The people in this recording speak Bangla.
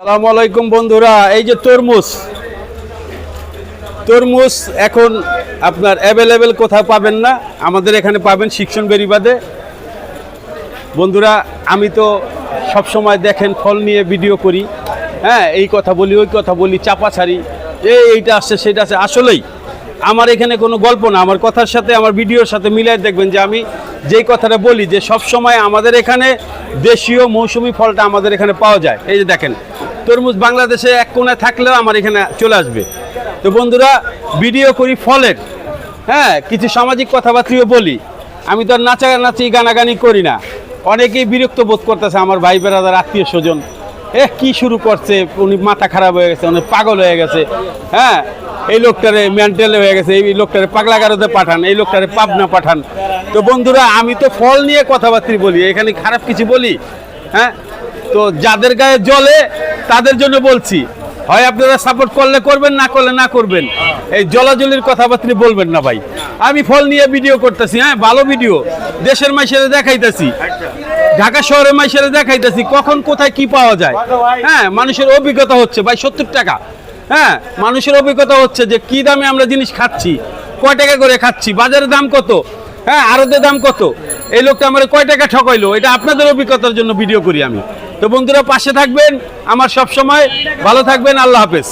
সালাম আলাইকুম বন্ধুরা, এই যে তরমুজ। তরমুজ এখন আপনার অ্যাভেলেবেল কোথাও পাবেন না, আমাদের এখানে পাবেন শিক্ষণ বেরিবাদে। বন্ধুরা, আমি তো সব সময় দেখেন, ফল নিয়ে ভিডিও করি। হ্যাঁ এই কথা বলি, ওই কথা বলি, চাপা ছাড়ি। এই, এইটা আসছে সেটা আছে আসলেই, আমার এখানে কোনো গল্প না। আমার কথার সাথে, আমার ভিডিওর সাথে মিলাই দেখবেন যে আমি যেই কথাটা বলি, যে সব সময় আমাদের এখানে দেশীয় মৌসুমি ফলটা আমাদের এখানে পাওয়া যায়। এই যে দেখেন তরমুজ বাংলাদেশে এক কোণায় থাকলেও আমার এখানে চলে আসবে। তো বন্ধুরা ভিডিও করি ফলের। হ্যাঁ কিছু সামাজিক কথাবার্তাও বলি। আমি তো আর নাচানাচি গানাগানি করি না। অনেকেই বিরক্ত বোধ করতেছে আমার ভাই বেড়াদার আত্মীয় স্বজন। এ, কি শুরু করছে? উনি মাথা খারাপ হয়ে গেছে, উনি পাগল হয়ে গেছে। হ্যাঁ এই লোকটারে মেন্টাল হয়ে গেছে, এই লোকটারে পাগলাগারোতে পাঠান, এই লোকটারে পাবনা পাঠান। তো বন্ধুরা, আমি তো ফল নিয়ে কথাবার্তা বলি, এখানে খারাপ কিছু বলি। হ্যাঁ তো যাদের গায়ে জলে তাদের জন্য বলছি, হয় আপনারা সাপোর্ট করলে করবেন, না করলে না করবেন। এই জলাজলির কথাবার্তা বলবেন না ভাই। আমি ফল নিয়ে ভিডিও করতেছি হ্যাঁ ভালো ভিডিও দেশের মাইসেরে দেখাইতেছি। ঢাকা শহরের মাইসেরে দেখাইতেছি, কখন কোথায় কি পাওয়া যায়। হ্যাঁ মানুষের অভিজ্ঞতা হচ্ছে, ভাই, সত্তর টাকা। হ্যাঁ মানুষের অভিজ্ঞতা হচ্ছে যে কি দামে আমরা জিনিস খাচ্ছি, কয় টাকা করে খাচ্ছি বাজারের দাম কত হ্যাঁ আরতের দাম কত। এই লোকটা আমার কয় টাকা ঠকাইলো, এটা আপনাদের অভিজ্ঞতার জন্য ভিডিও করি আমি। তো বন্ধুরা পাশে থাকবেন আমার সব সময় ভালো থাকবেন আল্লাহ হাফেজ।